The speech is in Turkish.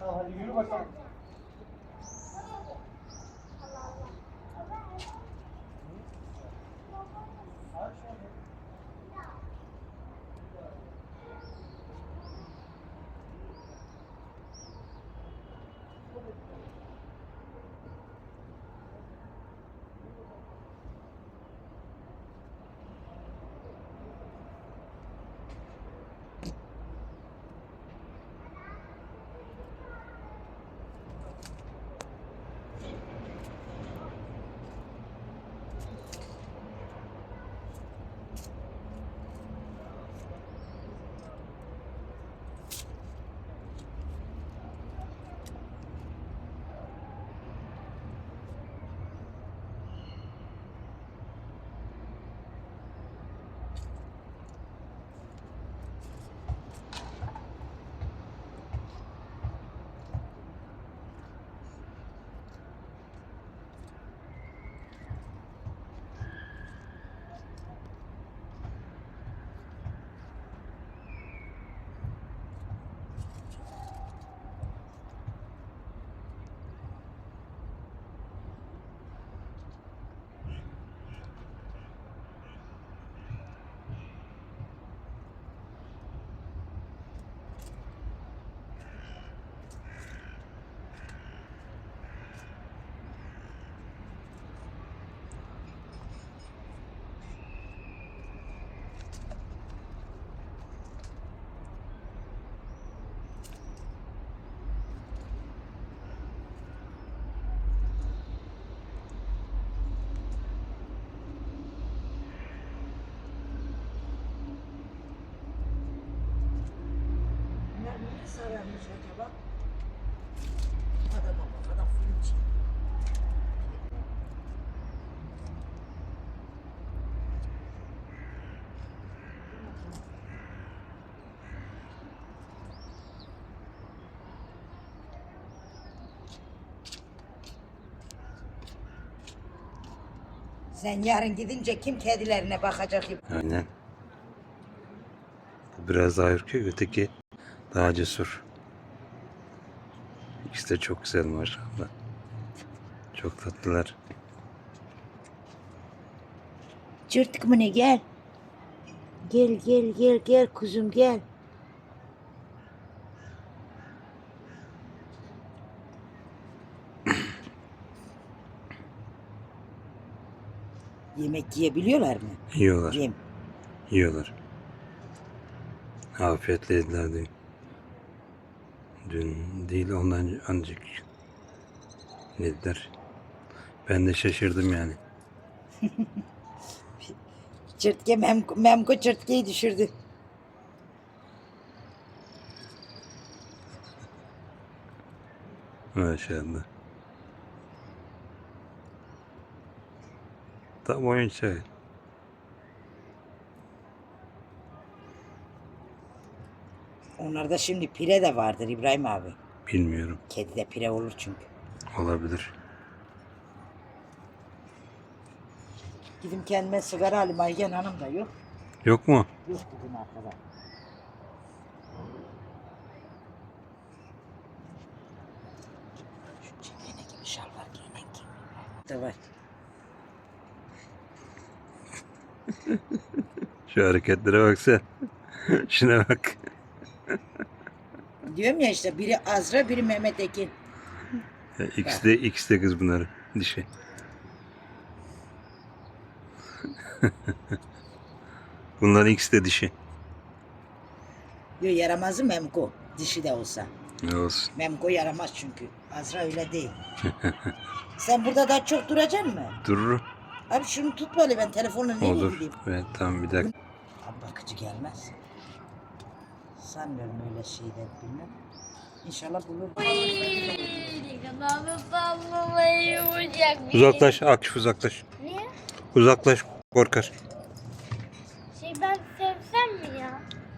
Cầu vồng. Sararmış acaba? Adama bak adam fırıncı. Sen yarın gidince kim kedilerine bakacak? Aynen. Bu biraz daha ürküyor, öteki daha cesur. İkisi de çok güzel maşallah. Çok tatlılar. Cırtık mı ne gel. Gel gel gel gel kuzum gel. Yemek yiyebiliyorlar mı? Yiyorlar, Yem. yiyorlar. Afiyetle yediler dün. Dün değil ondan önceki gün. Yediler. Ben de şaşırdım yani. Çırtke mem memko çırtkeyi düşürdü. Maşallah. Tam oyuncak. Onlarda şimdi pire de vardır İbrahim abi. Bilmiyorum. Kedide pire olur çünkü. Olabilir. Gidip kendime sigara alayım Aygen Hanım da yok. Yok mu? Yok bugün arkada. Şu çingene gibi şalvar giyinen kim? Da var. Şu hareketlere bak sen. Şuna bak. Diyorum ya işte biri Azra biri Mehmet Ekin. Ya ikisi de ikisi de kız bunları. Dişi. Bunların ikisi de dişi. Diyor yaramazı Memko. Dişi de olsa. Ne olsun. Memko yaramaz çünkü. Azra öyle değil. Sen burada daha çok duracaksın mı? Durur. Abi şunu tut böyle ben telefonla nereye Olur. gideyim? Evet tamam bir dakika. Abi bakıcı gelmez. Sanmıyorum öyle şeyler bilmem. İnşallah bulur. Uzaklaş Akif uzaklaş. Niye? Uzaklaş korkar.